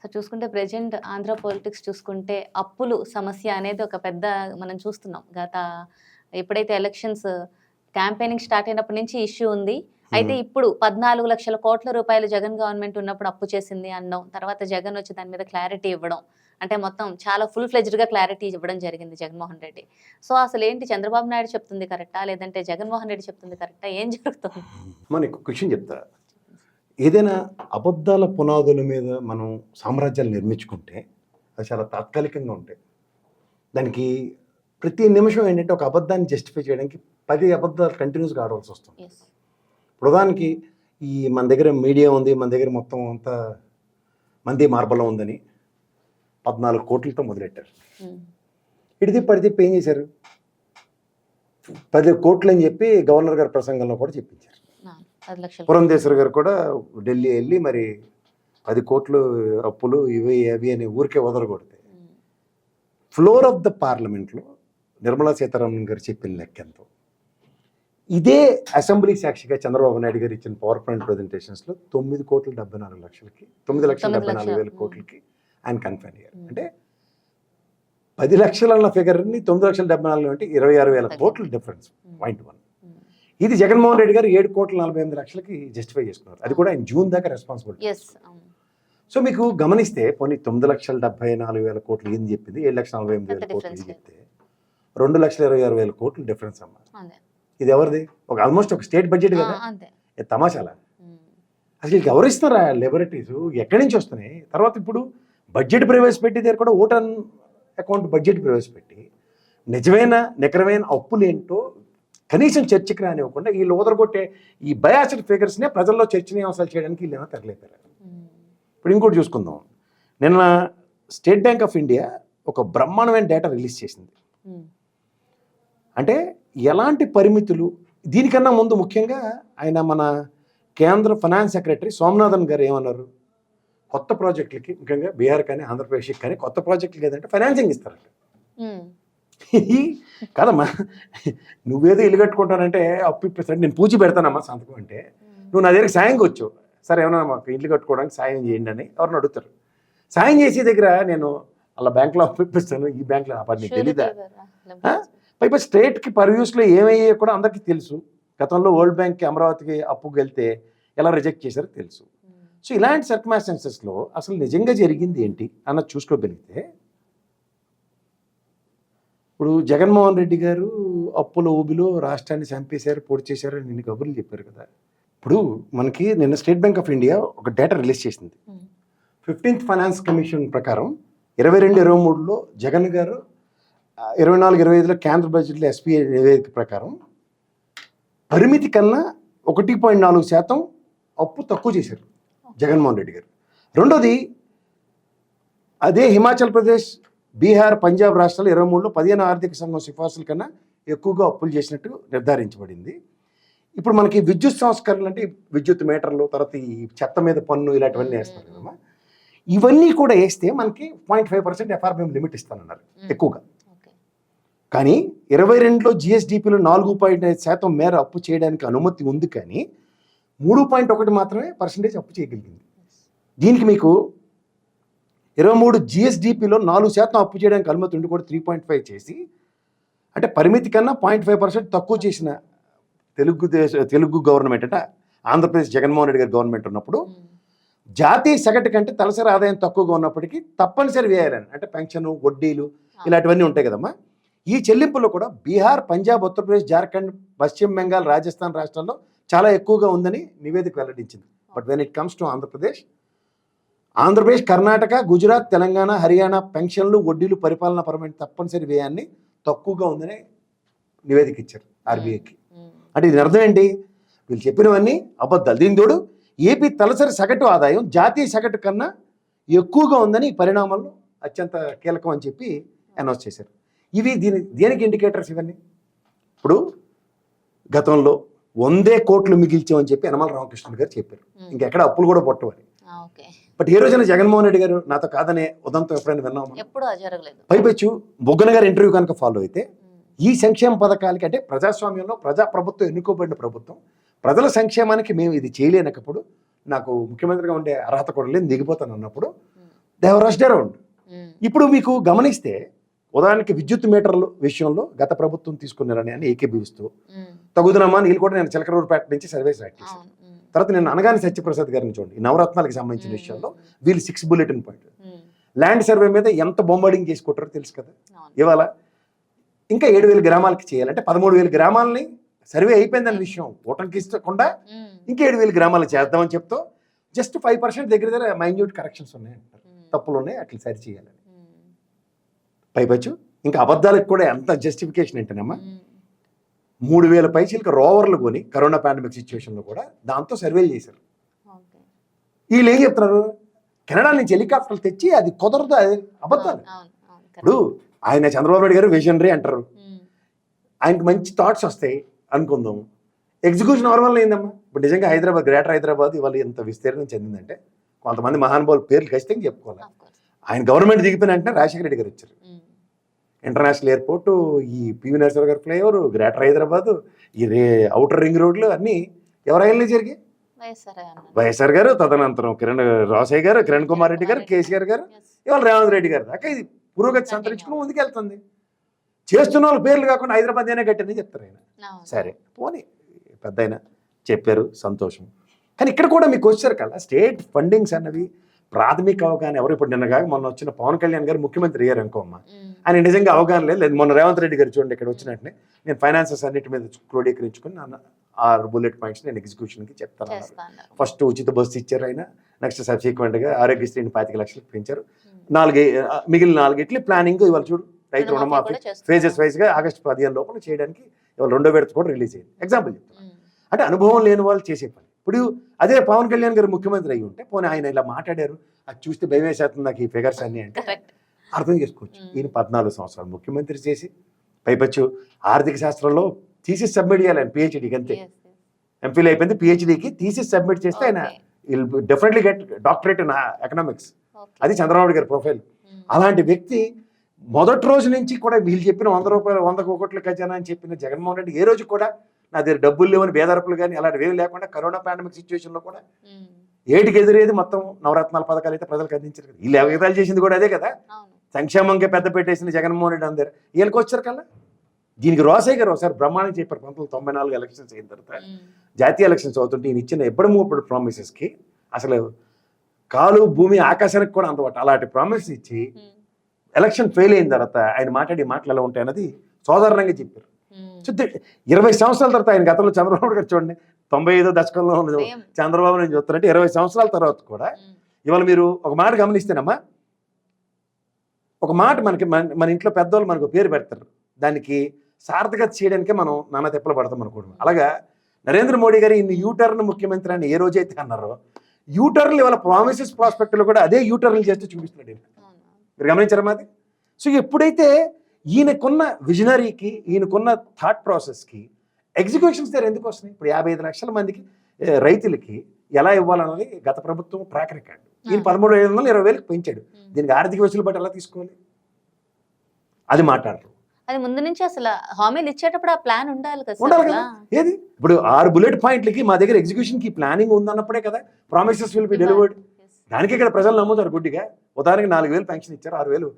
So చూసుకుంటే present Andhra politics చూసుకుంటే అప్పులు సమస్య అనేది ఒక పెద్ద మనం చూస్తున్నాం. గత ఎప్పుడైతే ఎలక్షన్స్ క్యాంపెయినింగ్ స్టార్ట్ అయినప్పటి నుంచి ఇష్యూ ఉంది. అయితే ఇప్పుడు పద్నాలుగు లక్షల కోట్ల రూపాయలు జగన్ గవర్నమెంట్ ఉన్నప్పుడు అప్పు చేసింది అనడం తర్వాత జగన్ వచ్చి దాని మీద క్లారిటీ ఇవ్వడం. అంటే మొత్తం చాలా ఫుల్గా క్లారిటీ ఇవ్వడం జరిగింది జగన్మోహన్ రెడ్డి. సో అసలు ఏంటి చంద్రబాబు నాయుడు చెప్తుంది కరెక్టా? లేదంటే జగన్మోహన్ రెడ్డి చెప్తుంది కరెక్టా? ఏం జరుగుతుంది? మనకు క్వశ్చన్ చెప్తా. ఏదైనా అబద్ధాల పునాదుల మీద మనం సామ్రాజ్యాలు నిర్మించుకుంటే అది చాలా తాత్కాలికంగా ఉంటాయి. దానికి ప్రతి నిమిషం ఏంటంటే ఒక అబద్ధాన్ని జస్టిఫై చేయడానికి పది అబద్ధాలు కంటిన్యూస్గా ఆడవలసి వస్తుంది. ఉదాహరణకి ఈ మన దగ్గర మీడియా ఉంది మన దగ్గర మొత్తం అంతా మంది మార్బలం ఉందని పద్నాలుగు కోట్లతో మొదలెట్టారు. ఇడిది పడితే ఏం చేశారు? పది కోట్లు అని చెప్పి గవర్నర్ గారి ప్రసంగంలో కూడా చెప్పించారు. పురంధేశ్వర్ గారు కూడా ఢిల్లీ వెళ్ళి మరి పది కోట్లు అప్పులు ఇవి అవి అని ఊరికే వదలకూడదు. ఫ్లోర్ ఆఫ్ ద పార్లమెంట్లో నిర్మలా సీతారామన్ గారు చెప్పిన లెక్కెంతో ఇదే అసెంబ్లీ సాక్షిగా చంద్రబాబు నాయుడు గారు ఇచ్చిన పవర్ పాయింట్ ప్రజెంటేషన్స్లో తొమ్మిది కోట్ల డెబ్బై నాలుగు లక్షలకి తొమ్మిది లక్షల డెబ్బై నాలుగు వేల కోట్లకి ఆయన కన్ఫైన్ అయ్యారు. అంటే పది లక్షల అన్న ఫిగర్ని తొమ్మిది లక్షల డెబ్బై నాలుగు అంటే ఇరవై ఆరు వేల. కోట్ల డిఫరెన్స్. Point one. ఇది జగన్మోహన్ రెడ్డి గారు ఏడు కోట్ల నలభై ఎనిమిది లక్షలకి జస్టిఫై చేసుకున్నారు. అది కూడా ఆయన జూన్ దాకా రెస్పాన్సిబిలిటీ. సో మీకు గమనిస్తే పోనీ తొమ్మిది లక్షల డెబ్బై నాలుగు వేల కోట్లు ఏం చెప్పింది? ఏడు లక్షల నలభై ఎనిమిది వేల కోట్లు ఇది. చెప్తే రెండు లక్షల ఇరవై ఆరు వేల కోట్లు డిఫరెన్స్ అమ్మా. ఇది ఎవరిది? ఒక ఆల్మోస్ట్ ఒక స్టేట్ బడ్జెట్ కదా. ఇది తమాషాలా. అసలు ఎవరు ఇస్తున్నారా లెబొరేటరీస్ ఎక్కడి నుంచి వస్తున్నాయి? తర్వాత ఇప్పుడు బడ్జెట్ ప్రవేశపెట్టి దగ్గర కూడా ఓటన్ అకౌంట్ బడ్జెట్ ప్రవేశపెట్టి నిజమైన నికరమైన అప్పులు ఏంటో కనీసం చర్చకి రానివ్వకుండా వీళ్ళు ఓదరగొట్టే ఈ బయాసిడ్ ఫిగర్స్నే ప్రజల్లో చర్చనీయాంశాలు చేయడానికి వీళ్ళు ఏమో తరలిపోయారు ఉమ్. ఇప్పుడు ఇంకోటి చూసుకుందాం నిన్న స్టేట్ బ్యాంక్ ఆఫ్ ఇండియా ఒక బ్రహ్మాండమైన డేటా రిలీజ్ చేసింది. అంటే ఎలాంటి పరిమితులు దీనికన్నా ముందు ముఖ్యంగా ఆయన మన కేంద్ర ఫైనాన్స్ సెక్రటరీ సోమనాథన్ గారు ఏమన్నారు కొత్త ప్రాజెక్టులకి ముఖ్యంగా బీహార్ కానీ ఆంధ్రప్రదేశ్కి కానీ కొత్త ప్రాజెక్టులకి ఏదంటే ఫైనాన్సింగ్ ఇస్తారంట. కాదమ్మా. నువ్వేదో ఇల్లు కట్టుకుంటానంటే అప్పు ఇప్పిస్తాడు నేను పూచి పెడతానమ్మా సంతకం అంటే. నువ్వు నా దగ్గరికి సాయంగా వచ్చావు సరే ఏమన్నా మాకు ఇల్లు కట్టుకోవడానికి సాయం చేయండి అని ఎవరిని అడుగుతారు? సాయం చేసే దగ్గర నేను అలా బ్యాంక్లో అప్పు ఇప్పిస్తాను. ఈ బ్యాంక్లో అప్పుడు నీకు తెలీదా? పైపై స్టేట్కి పర్యూస్లో ఏమయ్యాయో కూడా అందరికీ తెలుసు. గతంలో వరల్డ్ బ్యాంక్కి అమరావతికి అప్పుకు వెళ్తే ఎలా రిజెక్ట్ చేశారో తెలుసు. సో ఇలాంటి సర్కమాస్టెన్సెస్లో అసలు నిజంగా జరిగింది ఏంటి అన్నది చూసుకోగలిగితే ఇప్పుడు జగన్మోహన్ రెడ్డి గారు అప్పుల ఊబిలో రాష్ట్రాన్ని చంపేశారు పొడి చేశారు అని నిన్న కబుర్లు చెప్పారు కదా. ఇప్పుడు మనకి నిన్న స్టేట్ బ్యాంక్ ఆఫ్ ఇండియా ఒక డేటా రిలీజ్ చేసింది. ఫిఫ్టీన్త్ ఫైనాన్స్ కమిషన్ ప్రకారం ఇరవై రెండు ఇరవై మూడులో జగన్ గారు ఇరవై నాలుగు ఇరవై ఐదులో కేంద్ర బడ్జెట్లో ఎస్బీఐ నివేదిక ప్రకారం పరిమితి కన్నా ఒకటి పాయింట్ నాలుగు శాతం అప్పు తక్కువ చేశారు జగన్మోహన్ రెడ్డి గారు. రెండోది అదే హిమాచల్ ప్రదేశ్ బీహార్ పంజాబ్ రాష్ట్రాలు ఇరవై మూడులో పదిహేను ఆర్థిక సంఘం సిఫార్సుల కన్నా ఎక్కువగా అప్పులు చేసినట్టు నిర్ధారించబడింది. ఇప్పుడు మనకి విద్యుత్ సంస్కరణలు అంటే విద్యుత్ మీటర్లు తర్వాత ఈ చెత్త మీద పన్ను ఇలాంటివన్నీ వేస్తారు కదమ్మా. ఇవన్నీ కూడా వేస్తే మనకి point five percent FRBM limit ఇస్తానన్నారు. ఎక్కువగా. కానీ ఇరవై రెండులో జిఎస్డిపిలో నాలుగు పాయింట్ ఐదు శాతం మేర అప్పు చేయడానికి అనుమతి ఉంది కానీ మూడు పాయింట్ ఒకటి మాత్రమే పర్సెంటేజ్ అప్పు చేయగలిగింది. దీనికి మీకు ఇరవై మూడు జిఎస్డిపిలో నాలుగు శాతం అప్పు చేయడానికి అనుమతి ఉండి కూడా త్రీ పాయింట్ ఫైవ్ చేసి అంటే పరిమితి కన్నా పాయింట్ ఫైవ్ పర్సెంట్ తక్కువ చేసిన తెలుగు దేశ తెలుగు గవర్నమెంట్ అంటే ఆంధ్రప్రదేశ్ జగన్మోహన్ రెడ్డి గారి గవర్నమెంట్ ఉన్నప్పుడు ఉమ్. జాతీయ సగటు కంటే తలసరి ఆదాయం తక్కువగా ఉన్నప్పటికీ తప్పనిసరి వేయాలని అంటే పెన్షన్ వడ్డీలు ఇలాంటివన్నీ ఉంటాయి కదమ్మా. ఈ చెల్లింపులో కూడా బీహార్ పంజాబ్ ఉత్తరప్రదేశ్ జార్ఖండ్ పశ్చిమ బెంగాల్ రాజస్థాన్ రాష్ట్రాల్లో చాలా ఎక్కువగా ఉందని నివేదిక వెల్లడించింది. But when it comes to Andhra Pradesh Andhra Pradesh Karnataka Gujarat Telangana Haryana పెన్షన్లు వడ్డీలు పరిపాలన పరమైన తప్పనిసరి వ్యయాన్ని తక్కువగా ఉందని నివేదిక ఇచ్చారు ఆర్బీఐకి. అంటే ఇది అర్థం ఏంటి? వీళ్ళు చెప్పినవన్నీ అబద్ధాలు. దీని తోడు ఏపీ తలసరి సగటు ఆదాయం జాతీయ సగటు కన్నా ఎక్కువగా ఉందని ఈ పరిణామాల్లో అత్యంత కీలకం అని చెప్పి అనౌన్స్ చేశారు. ఇవి దీని దేనికి ఇండికేటర్స్ ఇవన్నీ? ఇప్పుడు గతంలో వందే కోట్లు మిగిల్చామని చెప్పి యనమల రామకృష్ణ గారు చెప్పారు. ఇంకెక్కడ అప్పులు కూడా పొట్టవని బట్ ఏ రోజైనా జగన్మోహన్ రెడ్డి గారు నాతో కాదనే ఉదంతం ఎప్పుడైనా విన్నాము ఎప్పుడు అది జరగలేదు. పైపెచ్చు బొగ్గన గారి ఇంటర్వ్యూ కనుక ఫాలో అయితే. ఈ సంక్షేమ పథకాలకి అంటే ప్రజాస్వామ్యంలో ప్రజా ప్రభుత్వం ఎన్నుకోబడిన ప్రభుత్వం ప్రజల సంక్షేమానికి మేము ఇది చేయలేనప్పుడు నాకు ముఖ్యమంత్రిగా ఉండే అర్హత కూడా లేదు దిగిపోతాను అన్నప్పుడు దేవర్ రష్డ్ అరౌండ్ ఇప్పుడు మీకు గమనిస్తే ఉదాహరణకి విద్యుత్ మీటర్ల విషయంలో గత ప్రభుత్వం తీసుకున్న నిర్ణయాన్ని ఏకీభవిస్తూ తగుదనమ్మా వీళ్ళు కూడా నేను చిలకరూరుపేట నుంచి సర్వీస్ యాక్ట్ చేశాను తర్వాత నేను అనగాని సత్యప్రసాద్ గారిని చూడండి. నవరత్నాలకు సంబంధించిన విషయంలో వీళ్ళు six bulletin point. Land survey మీద ఎంత బొంబార్డింగ్ చేసి కొట్టారో తెలుసు కదా? ఇవాళ ఇంకా ఏడు వేల గ్రామాలకి చేయాలంటే పదమూడు వేల గ్రామాలని సర్వే అయిపోయిందన్న విషయం. ఓటర్కి ఇస్తకుండా ఇంకా ఏడు వేల గ్రామాలు చేద్దామని చెప్తూ జస్ట్ ఫైవ్ పర్సెంట్ దగ్గర దగ్గర మైన్యూట్ కరెక్షన్స్ ఉన్నాయి అంటారు తప్పులు ఉన్నాయి అట్లా సరి చేయాలని. పైపచ్చు ఇంకా అబద్ధాలకు కూడా ఎంత జస్టిఫికేషన్ ఏంటనమ్మా? మూడు వేల పైసలకి రోవర్లు కొని కరోనా పాండమిక్ సిచ్యువేషన్లో కూడా దాంతో సర్వేలు చేశారు. వీళ్ళు ఏం చెప్తున్నారు? కెనడా నుంచి హెలికాప్టర్లు తెచ్చి అది కుదరదు అది అబద్ధాలు. ఇప్పుడు ఆయన చంద్రబాబు నాయుడు గారు విజనరీ అంటారు. ఆయనకి మంచి థాట్స్ వస్తాయి అనుకుందాం. ఎగ్జిక్యూషన్ ఎవరి వల్ల ఏందమ్మా ఇప్పుడు నిజంగా హైదరాబాద్ గ్రేటర్ హైదరాబాద్ ఇవాళ ఎంత విస్తీర్ణం చెందిందంటే కొంతమంది మహానుభావుల పేర్లు ఖచ్చితంగా చెప్పుకోవాలి. ఆయన గవర్నమెంట్ దిగిపోయిన వెంటనే రాజశేఖర రెడ్డి గారు వచ్చారు. ఇంటర్నేషనల్ ఎయిర్పోర్ట్ ఈ పివి నరసింహ గారి ఫ్లైఓవర్ గ్రేటర్ హైదరాబాద్ ఈ రే అవుటర్ రింగ్ రోడ్లు అన్నీ ఎవరైనా జరిగాయి వైఎస్ఆర్ గారు తదనంతరం కిరణ్ రాసయ్య గారు కిరణ్ కుమార్ రెడ్డి గారు కేసీఆర్ గారు ఇవాళ రేవంత్ రెడ్డి గారు దాకా ఇది పురోగతి సంతరించుకుని ముందుకెళ్తుంది. చేస్తున్న వాళ్ళ పేర్లు కాకుండా హైదరాబాద్ అయినా కట్టని చెప్తారు ఆయన. సరే పోనీ. పెద్ద చెప్పారు సంతోషం. కానీ ఇక్కడ కూడా మీకు వచ్చారు కదా స్టేట్ ఫండింగ్స్ అన్నవి ప్రాథమిక అవగాహన ఎవరు? ఇప్పుడు నిన్న కాక మొన్న వచ్చిన పవన్ కళ్యాణ్ గారు ముఖ్యమంత్రి అయ్యారు అనుకో అమ్మ. ఆయన నిజంగా అవగాహన లేదు. లేదు మొన్న రేవంత్ రెడ్డి గారు చూడండి ఇక్కడ వచ్చినట్టునే. నేను ఫైనాన్సెస్ అన్నిటి మీద క్రోడీకరించుకుని నా ఆరు బుల్లెట్ పాయింట్స్ నేను ఎగ్జిక్యూషన్కి చెప్తాను. ఫస్ట్ ఉచిత బస్సు ఇచ్చారు ఆయన. నెక్స్ట్ సబ్సిక్వెంట్గా ఆరోగ్యశ్రీని పాతిక లక్షలకు పెంచారు. నాలుగే మిగిలిన నాలుగిట్లు ప్లానింగ్ ఇవాళ చూడు. రైతు రుణమాఫీ ఫేజెస్ వైజ్గా ఆగస్టు పదిహేను లోపల చేయడానికి ఇవాళ రెండో విడత కూడా రిలీజ్ అయ్యింది ఎగ్జాంపుల్ చెప్తాను అంటే అనుభవం లేని వాళ్ళు చేసే పని. ఇప్పుడు అదే పవన్ కళ్యాణ్ గారు ముఖ్యమంత్రి అయ్యి ఉంటే పోనీ ఆయన ఇలా మాట్లాడారు అది చూస్తే భయం వేసేస్తుంది నాకు ఈ ఫిగర్స్ అన్ని అంటే. అర్థం చేసుకోవచ్చు. Mm. ఈయన పద్నాలుగు సంవత్సరాలు ముఖ్యమంత్రి చేసి పైపచ్చు ఆర్థిక శాస్త్రంలో థీసిస్ సబ్మిట్ చేయాలి ఆయన పిహెచ్డీకి అంతే. ఎంఫిల్ అయిపోయింది పిహెచ్డీకి థీసిస్ సబ్మిట్ చేస్తే ఆయన definitely get doctorate in economics అది చంద్రబాబు గారి ప్రొఫైల్ అలాంటి వ్యక్తి మొదటి రోజు నుంచి కూడా వీళ్ళు చెప్పిన వంద రూపాయలు వంద కోట్ల ఖజానా అని చెప్పిన జగన్మోహన్ రెడ్డి ఏ రోజు కూడా నా దగ్గర డబ్బులు లేవని బేదరపులు కానీ అలాంటివి ఏమి లేకుండా కరోనా పాండమిక్ సిచ్యువేషన్లో కూడా ఏటికి ఎదురేది మొత్తం నవరత్నాల పథకాలు అయితే ప్రజలకు అందించారు కదా. వీళ్ళు ఎగతాలు చేసింది కూడా అదే కదా. సంక్షేమంగా పెద్ద పెట్టేసిన జగన్మోహన్ రెడ్డి అందరు. వీళ్ళకి వచ్చారు కల్లా? దీనికి రోసయ్య గారు ఒకసారి బ్రహ్మాండం చెప్పారు పంతొమ్మిది తొంభై నాలుగు ఎలక్షన్స్ అయిన తర్వాత. జాతీయ ఎలక్షన్స్ అవుతుంటే ఈయన ఇచ్చిన ఎప్పుడు మూపడు ప్రామిసెస్కి అసలు కాలు భూమి ఆకాశానికి కూడా అందవట. అలాంటి ప్రామిస్ ఇచ్చి ఎలక్షన్ ఫెయిల్ అయిన తర్వాత ఆయన మాట్లాడి మాటలు ఎలా ఉంటాయి అన్నది సోదరంగా చెప్పారు. ఇరవై సంవత్సరాల తర్వాత ఆయన గతంలో చంద్రబాబు గారు చూడండి తొంభై ఐదో దశకంలో. చంద్రబాబు నేను చూస్తారంటే ఇరవై సంవత్సరాల తర్వాత కూడా ఇవాళ మీరు ఒక మాట గమనిస్తేనమ్మా ఒక మాట మనకి మన ఇంట్లో పెద్దవాళ్ళు మనకు పేరు పెడతారు. దానికి సార్థకత చేయడానికే మనం నానా తెప్పలు పడతాం అనుకోవడం అలాగా నరేంద్ర మోడీ గారు ఇన్ని యూటర్న్ ముఖ్యమంత్రి అని ఏ రోజైతే అన్నారో యూటర్న్లు ఇవాళ ప్రామిసెస్ ప్రాస్పెక్ట్లో కూడా అదే యూటర్న్లు చేస్తూ చూపిస్తున్నాడు. మీరు గమనించారా మాది? సో ఎప్పుడైతే ఈయనకున్న విజనరీకి ఈయనకున్న థాట్ ప్రాసెస్కి ఎగ్జిక్యూషన్స్ దగ్గర ఎందుకు వస్తున్నాయి? ఇప్పుడు యాభై ఐదు లక్షల మందికి రైతులకి ఎలా ఇవ్వాలన్నది గత ప్రభుత్వం ట్రాక్ రికార్డ్ ఈయన పదమూడు ఐదు వందలు ఇరవై వేలకు పెంచాడు. దీనికి ఆర్థిక వెసులుబాటు ఎలా తీసుకోవాలి? అది మాట్లాడరు. అది ముందు నుంచి అసలు హామీలు ఇచ్చేటప్పుడు ఆ ప్లాన్ ఉండాలి కదా ఉండాలి కదా. ఏది? ఇప్పుడు ఆరు బుల్లెట్ పాయింట్లకి మా దగ్గర ఎగ్జిక్యూషన్కి ప్లానింగ్ ఉందన్నప్పుడే కదా ప్రామిసెస్ విల్ బి డెలివర్డ్ దానికే ఇక్కడ ప్రజలు నమ్ముతారు గుడ్డిగా. ఉదాహరణకి నాలుగు వేలు పెన్షన్ ఇచ్చారు ఆరు వేలు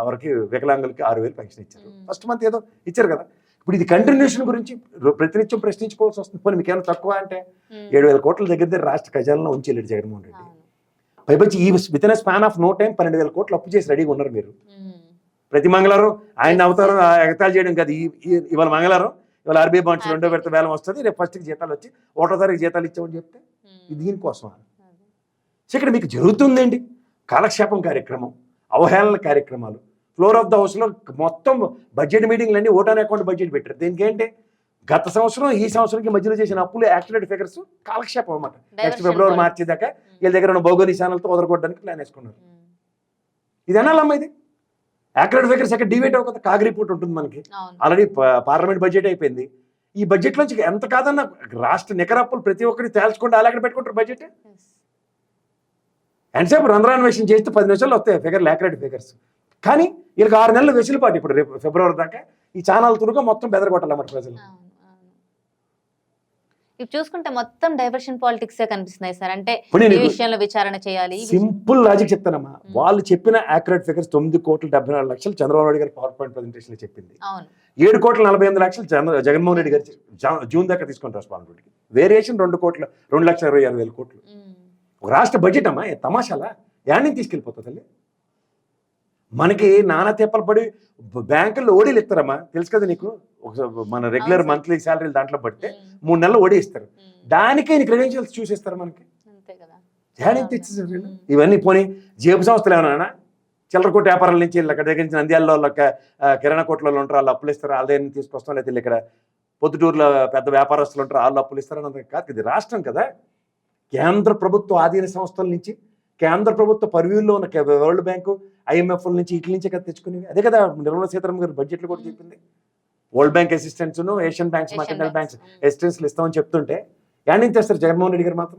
ఎవరికి వికలాంగులకి ఆరు వేలు పెన్షన్ ఇచ్చారు. ఫస్ట్ మంత్ ఏదో ఇచ్చారు కదా. ఇప్పుడు ఇది కంటిన్యూషన్ గురించి ప్రతినిత్యం ప్రశ్నించుకోవాల్సి వస్తుంది. పోనీ మీకు ఏమైనా తక్కువ అంటే ఏడు వేల కోట్ల దగ్గర దగ్గర రాష్ట్ర ఖజానాలో ఉంచి వెళ్ళాడు జగన్మోహన్ రెడ్డి. పైపచ్చి ఈ with in span of no time పన్నెండు వేల కోట్లు అప్పు చేసి రెడీగా ఉన్నారు మీరు. ప్రతి మంగళవారం ఆయన అవతారం ఆ ఎగతాళి చేయడం కాదు. ఇవాళ మంగళవారం ఇవాళ ఆర్బీఐ బాండ్స్ రెండో విడత వేలం వస్తుంది. రేపు ఫస్ట్కి జీతాలు వచ్చి ఒకటో తారీఖు జీతాలు ఇచ్చామని చెప్తే ఇది దీనికోసం సో ఇక్కడ మీకు జరుగుతుందండి కాలక్షేపం కార్యక్రమం. అవహేళన కార్యక్రమాలు. ఫ్లోర్ ఆఫ్ ద హౌస్లో మొత్తం బడ్జెట్ మీటింగ్లు అన్ని ఓటాన్ అకౌంట్ బడ్జెట్ పెట్టారు. దీనికి ఏంటి? గత సంవత్సరం ఈ సంవత్సరంకి మధ్యలో చేసిన అప్పులు యాక్సిడెంట్ ఫిగర్స్ కాలక్షేపం అన్నమాట. నెక్స్ట్ ఫిబ్రవరి మార్చి దాకా వీళ్ళ దగ్గర ఉన్న భౌగోళిక ఛానల్తో వదలగొట్టడానికి ప్లాన్ వేసుకున్నారు. ఇది అనాలమ్మా ఇది. యాక్యురేట్ ఫిగర్స్ ఎక్కడ డివేట్ అవ్వక కాగ్ రిపోర్ట్ ఉంటుంది మనకి. ఆల్రెడీ పార్లమెంట్ బడ్జెట్ అయిపోయింది. ఈ బడ్జెట్ నుంచి ఎంత కాదన్న రాష్ట్ర నికరప్పులు ప్రతి ఒక్కరికి తేల్చుకుంటే అలా పెట్టుకుంటారు బడ్జెట్ ఎంతసేపు రంధ్రాన్వేషణ చేస్తే పది నిమిషాలు వస్తాయి ఫిగర్ యాక్యురేట్ ఫిగర్స్ కానీ వీళ్ళకి ఆరు నెలలు వెసులుబాటు ఇప్పుడు రేపు ఫిబ్రవరి దాకా ఈ ఛానల్ తురుగా మొత్తం బెదరగొట్టాలన్నమాట ప్రజలు. ఇవి చూసుకుంటే మొత్తం డైవర్షన్ పాలిటిక్స్ కనిపిస్తున్నాయి సార్. అంటే ఇప్పుడు ఈ విషయంలో విచారణ చేయాలి సింపుల్ లాజిక్ చెప్తానమ్మా. మ్మ్. వాళ్ళు చెప్పిన యాక్యురేట్ ఫిగర్స్ తొమ్మిది కోట్ల డెబ్బై నాలుగు లక్షలు చంద్రబాబు నాయుడు గారి పవర్ పాయింట్ ప్రజెంటేషన్ చెప్పింది. ఏడు కోట్ల నలభై ఎనిమిది లక్షలు చంద్ర జగన్మోహన్ రెడ్డి గారు జూన్ దాకా తీసుకొని రెస్పాన్సిబిలిటీ వేరియేషన్ రెండు కోట్ల రెండు లక్షల ఇరవై ఆరు వేల కోట్లు. ఒక రాష్ట్ర బడ్జెట్ అమ్మా తమాషాలా? యాడ్ని తీసుకెళ్ళిపోతుంది తల్లి? మనకి నానా తెప్పలు పడి బ్యాంకుల్లో ఓడీలు ఇస్తారమ్మా. తెలుసు కదా నీకు? ఒక మన రెగ్యులర్. మంత్లీ శాలరీలు దాంట్లో పడితే. మూడు నెలలు ఓడి ఇస్తారు. దానికే క్రెడెన్షియల్స్ చూసేస్తారు మనకి. అవును. తెచ్చేసారు వీళ్ళు. ఇవన్నీ పోనీ జేబు సంస్థలు ఏమన్నా చిల్లర కొట్టు వ్యాపారాల నుంచి అక్కడ దగ్గర నుంచి నంద్యాలలో కిరాణా కొట్లలో ఉంటారు వాళ్ళు అప్పులు ఇస్తారు వాళ్ళ దగ్గర నుంచి తీసుకొస్తాం. లేకపోతే ఇక్కడ పొద్దుటూరులో పెద్ద వ్యాపారస్తులు ఉంటారు వాళ్ళు అప్పులు ఇస్తారు అన్నది కాదు ఇది రాష్ట్రం కదా. కేంద్ర ప్రభుత్వ ఆధీన సంస్థల నుంచి కేంద్ర ప్రభుత్వ పరివ్యూల్లో ఉన్న వరల్డ్ బ్యాంకు ఐఎంఎఫ్ నుంచి ఇట్ల నుంచే కదా తెచ్చుకునేవి. అదే కదా నిర్మలా సీతారామన్ గారు బడ్జెట్లో కూడా చెప్పింది. World bank assistants Asian banks mercantile banks. అసిస్టెంట్స్లు ఇస్తామని చెప్తుంటే యాడ్ నుంచి తెస్తారు జగన్మోహన్ రెడ్డి గారు మాత్రం?